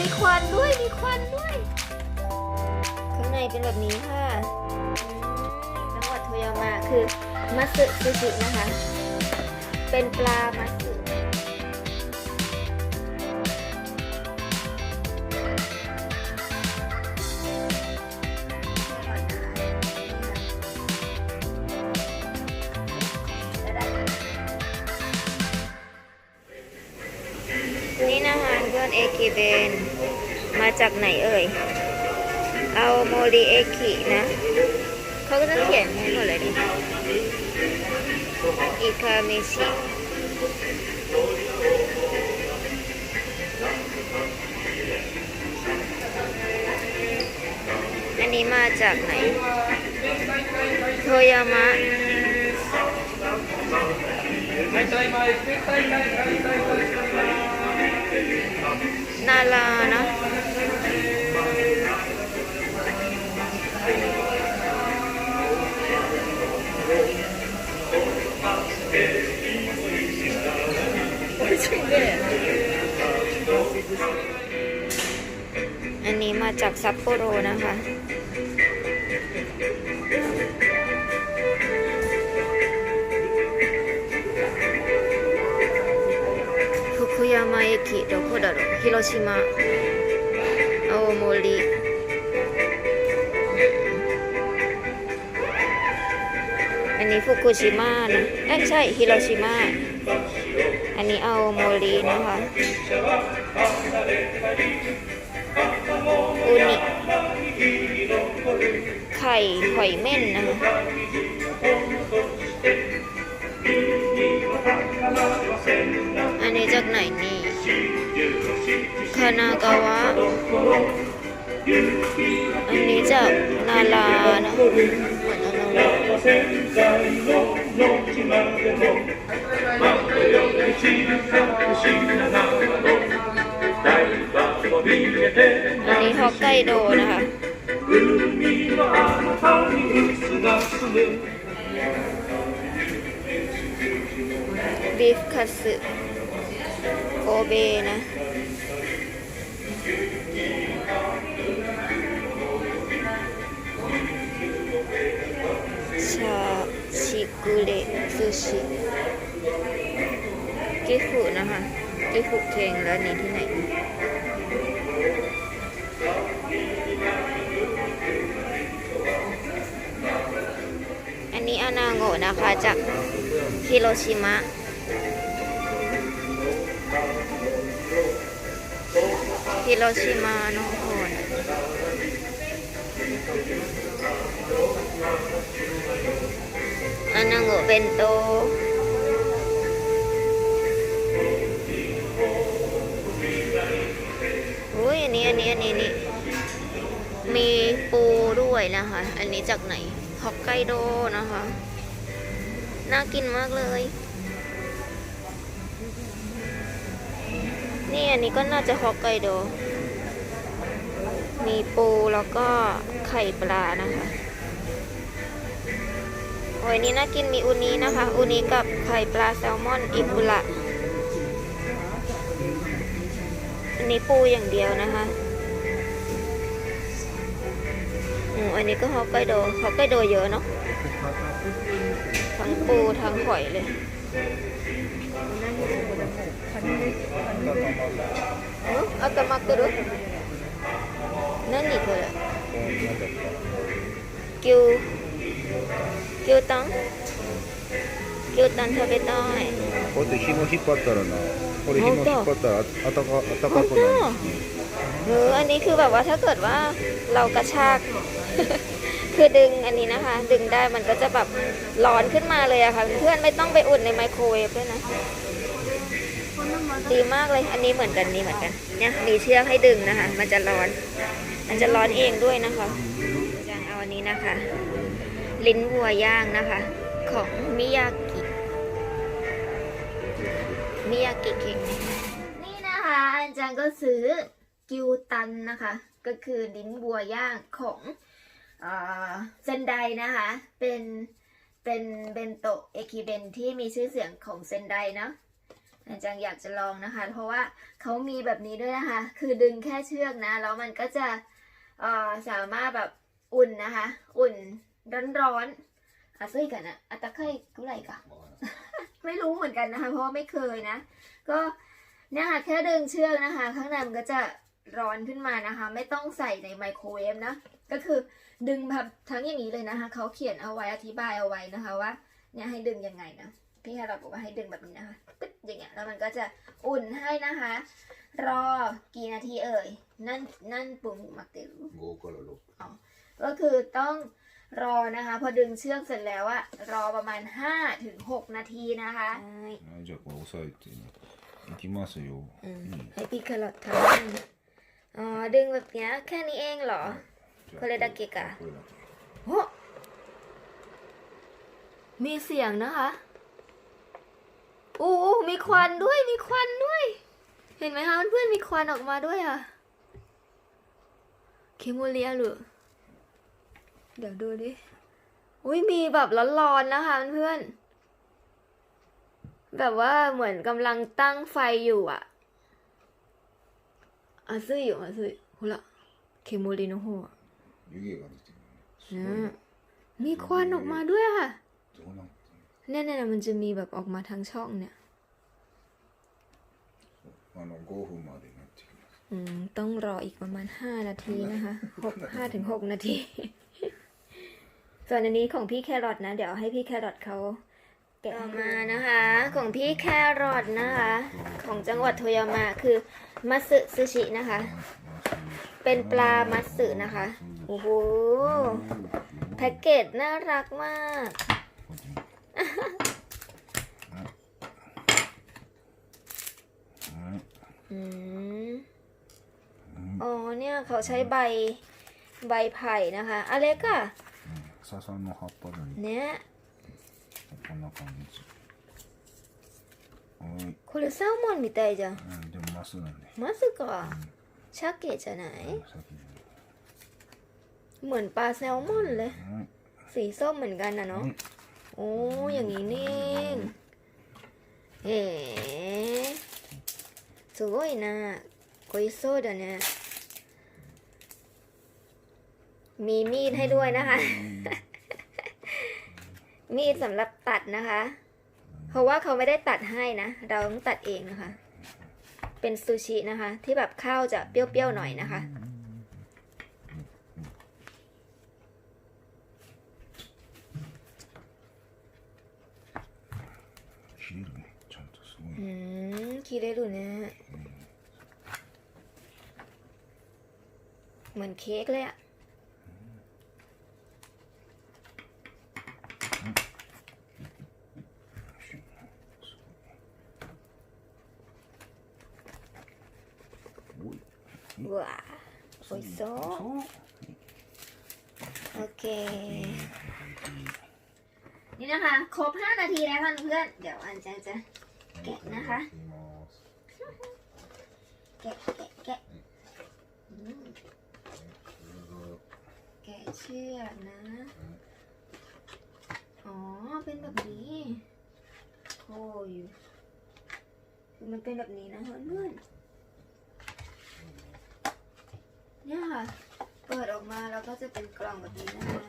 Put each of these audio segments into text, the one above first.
มีควันด้วย มีควันด้วย ข้างในเป็นแบบนี้ค่ะจังหวัดโทยามะคือมัตสึซูชินะคะ เป็นปลามัตสึ อนเอคิเบน มาจากไหนเอ่ย เอาโมริเอคินะ เขาก็จะเขียนให้หมดเลยดิอิคาเมชิอันนี้มาจากไหน โทยามะนารานะ อันนี้มาจากซัปโปโรนะคะ 福山駅ど こだろう広島青森อันนี้ฟุกุชิมะนะเอ้ยใช่ฮิโรชิมะอันนี้เอาโมรินะคะอุนิไข่หอยเม่นนะคะ อันนี้จากไหนนี่คานากาวะ อันนี้จากนารานะเหมือนนาราอันนี้ฮอกไกโดนะคะ บีฟคัตสึโกเบนะ ชาชิกุเรซูชิกิฟุนะคะกิฟุเคงแล้วนี่ที่ไหนอันนี้อนาโงะนะคะจาก ฮิโรชิมะ ฮิโรชิมาโนะโฮนอันนังโงเบนโตอุ้ยอันนี้อันนี้อันนี้นี่มีปูด้วยนะคะ อันนี้จากไหนฮอกไกโดนะคะ น่ากินมากเลย นี่อันนี้ก็น่าจะฮอกไกโด มีปูแล้วก็ไข่ปลานะคะ โอ้ยนี่น่ากินมีอูนีนะคะ อูนีกับไข่ปลาแซลมอนอิบุระอันนี้ปูอย่างเดียวนะคะอืมอันนี้ก็ฮอกไกโดฮอกไกโดเยอะเนาะ ทั้งปูทั้งหอยเลยอืมあったまってる何これ牛牛タン牛タン食べたいこうやって紐引っ張ったらなこれ紐引っ張ったらああたかあったかくなる เอออันนี้คือแบบว่าถ้าเกิดว่าเรากระชาก คือดึงอันนี้นะคะ ดึงได้มันก็จะแบบร้อนขึ้นมาเลยอะค่ะ เพื่อนไม่ต้องไปอุ่นในไมโครเวฟด้วยนะดีมากเลยอันนี้เหมือนกันนี่เหมือนกันเนี่ยมีเชือกให้ดึงนะคะ มันจะร้อน มันจะร้อนเองด้วยนะคะจังเอาอันนี้นะคะ ลิ้นวัวย่างนะคะ ของมิยากิมิยากิเค้กนี่นะคะอันจังก็ซื้อกิวตันนะคะ ก็คือลิ้นวัวย่างของ เซนไดนะคะ เป็นเป็นเบนโตะเอคิเบนที่มีชื่อเสียงของเซนไดเนาะอาจารย์อยากจะลองนะคะ เพราะว่าเขามีแบบนี้ด้วยนะคะ คือดึงแค่เชือกนะ แล้วมันก็จะสามารถแบบอุ่นนะคะ อุ่นร้อนๆอะซื้อกันอะอัตะเคยกุไรกะไม่รู้เหมือนกันนะคะ เพราะไม่เคยนะ ก็เนี่ยค่ะแค่ดึงเชือกนะคะ ข้างในมันก็จะร้อนขึ้นมานะคะ ไม่ต้องใส่ในไมโครเวฟนะ ก็คือ ดึงแบบทั้งอย่างนี้เลยนะคะ เขาเขียนเอาไว้อธิบายเอาไว้นะคะว่า เนี่ยให้ดึงยังไงนะ พี่แครอทบอกว่าให้ดึงแบบนี้นะคะปึ๊ดอย่างเงี้ย แล้วมันก็จะอุ่นให้นะคะ รอกี่นาทีเอ่ย นั่นนั่นปุ่มมักติว 5から6 ก็คือต้องรอนะคะ พอดึงเชือกเสร็จแล้วอะรอประมาณ5ถึง6นาทีนะคะ はいじゃあこれ押さえてねいきますよ、อืม いい ให้พี่แครอททำอ๋อ ดึงแบบเนี้ยแค่นี้เองเหรอ じゃあ これだけかこれだけ โอ้มีเสียงนะคะโอ้มีควันด้วย มีควันด้วย เห็นไหมคะเพื่อนๆมีควันออกมาด้วยอ่ะเคมูเลียหรือเดี๋ยวดูดิ อุ้ยมีแบบร้อนๆนะคะเพื่อนๆแบบว่าเหมือนกำลังตั้งไฟอยู่อ่ะอาซึอยู่อาซึほらเคมูリの方อะ 湯気が出てるねすごい นะ ね มีควันออกมาด้วยค่ะ どうなってんの เนี่ยเนี่ยมันจะมีแบบออกมาทางช่องเนี่ย あの5分までになってきます อืม ต้องรออีกประมาณ 5 นาทีนะคะหกห้าถึงหกนาที ส่วนอันนี้ของพี่แครอทนะ เดี๋ยวให้พี่แครอทเขาแกะมานะคะ ของพี่แครอทนะคะ ของจังหวัดโทยามะคือมัตสึซูชินะคะ เป็นปลามัตสึนะคะ โอ้โห แพ็กเกจน่ารักมาก อืม อ๋อ เนี่ยเขาใช้ใบใบไผ่นะคะอเล็กอะ 笹の葉っぱだね เนี่ย こんな感じはい、 これサーモンみたいじゃんうん、でもマスなんでまさか 鮭じゃない 先に เหมือนปลาแซลมอนเลย はい สีส้มเหมือนกันนะเนาะ โอ้อย่างนี้นี่เองเอ๋すごいな美味しそうだねมีมีดให้ด้วยนะคะ มีดสำหรับตัดนะคะ เพราะว่าเขาไม่ได้ตัดให้นะ เราต้องตัดเองนะคะ เป็นซูชินะคะ ที่แบบข้าวจะเปรี้ยวๆหน่อยนะคะ อืมคีเรรุเนี่ยเหมือนเค้กเลยอะ so. Okay. นี่นะคะ ครบ 5 นาทีแล้วค่ะเพื่อน เดี๋ยวอันจะจะแกะนะคะ แกะแกะแกะแกะเชือกนะ อ๋อ เป็นแบบนี้โอ้ยมันเป็นแบบนี้นะเพื่อนๆ เนี่ยค่ะ เปิดออกมาแล้วก็จะเป็นกล่องแบบนี้นะคะ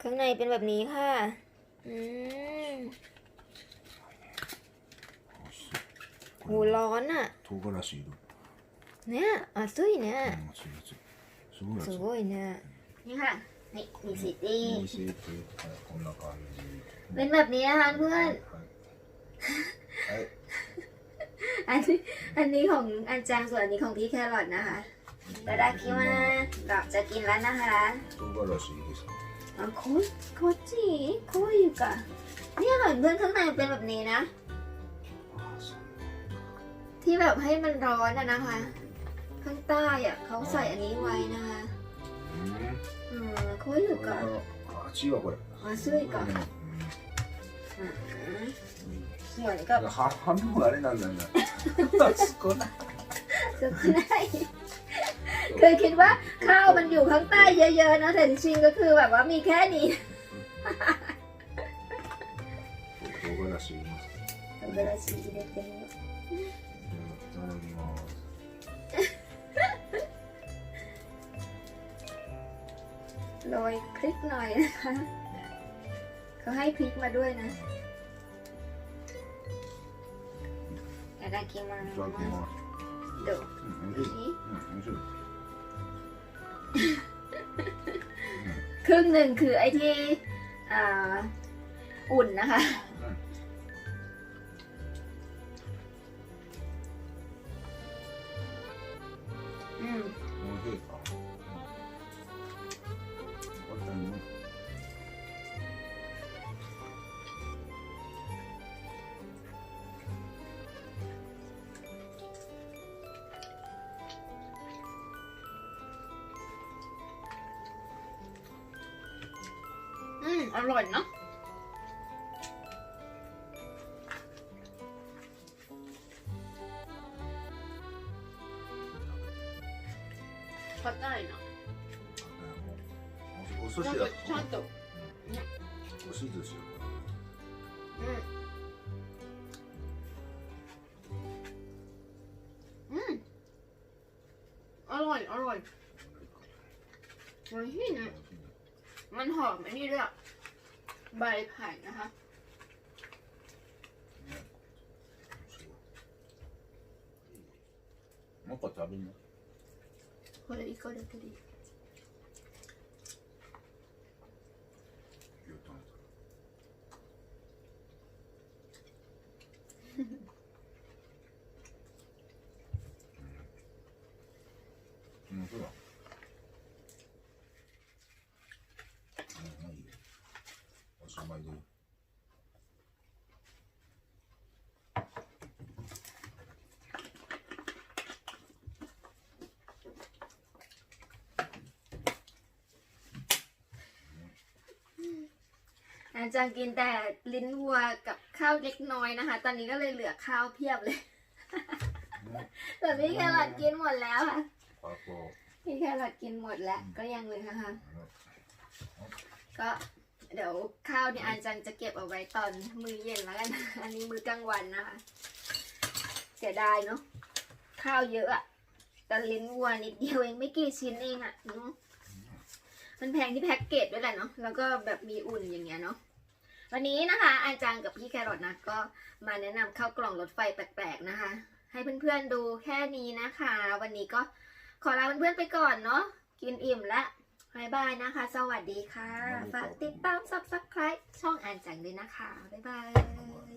ข้างในเป็นแบบนี้ค่ะ อืมโหร้อนอ่ะ 唐辛子いる เนี่ยอ่ะซุยเนี่ย うん熱い熱いすごい熱いすごいเนี่ยนี่ค่ะ นี่มีสีตี おいしいってはいこんな感じ เป็นแบบนี้นะคะเพื่อน は อันนี้ของอันจางส่วนอันนี้ของพี่แครอทนะคะแต่ดาคิมาเราจะกินแล้วนะคะ 唐辛子いいですか อ๋อโคโคจิโคอยู่กะเนี่ยค่ะเพื่อนข้างในเป็นแบบนี้นะ あそう ที่แบบให้มันร้อนอะนะคะ ข้างใต้อะเขาใส่อันนี้ไว้นะคะ うん อืมโคอยู่ これ กะ は熱いわこれ อ๋อซุยกะ うん อืมเหมือนกับ は半分あれなんだな少ない สุดท้ายเคยคิดว่าข้าวมันอยู่ข้างใต้เยอะๆนะแต่จริงๆก็คือแบบว่ามีแค่นี้ こ し入れます歯ブラシ入れてみよういただきます โรยพริกหน่อยนะคะเขาให้พริกมาด้วยนะ ただきまいただきすますどううん美味しいいいうん面白い ครึ่งหนึ่งคือไอ้ที่อ่าอุ่นนะคะ อืม อร่อยเนาะ硬いな。おお寿なんか司だちゃんと。お寿司ですようん。うん。อร่อย อร่อยมันที่นะมันหอมไอ้นี่ด้วยอะ ใบไผ่นะคะ もう一個食べんのこれ一個だけでいい。 อยดูหลังจากกินแต่ลิ้นวัวกับข้าวเล็กน้อยนะคะ ตอนนี้ก็เลยเหลือข้าวเพียบเลย แต่พี่แครอทกินหมดแล้วค่ะพี่แครอทกินหมดแล้ว ก็ยังเลยนะคะก็ เดี๋ยวข้าวเนี่ยอาจารย์จะเก็บเอาไว้ตอนมื้อเย็นแล้วกัน อันนี้มื้อกลางวันนะคะ เสียดายเนาะ ข้าวเยอะอะแต่ลิ้นวัวนิดเดียวเองไม่กี่ชิ้นเองอะเนาะมันแพงที่แพ็กเกจด้วยแหละเนาะ แล้วก็แบบมีอุ่นอย่างเงี้ยเนาะ วันนี้นะคะ อาจารย์กับพี่แครอทนะก็มาแนะนำข้าวกล่องรถไฟแปลกๆนะคะ ให้เพื่อนๆดูแค่นี้นะคะ วันนี้ก็ขอลาเพื่อนๆไปก่อนเนาะ กินอิ่มแล้ว บายบายนะคะ สวัสดีค่ะ ฝากติดตาม subscribe ช่องอ่านจังด้วยนะคะ บ๊ายบาย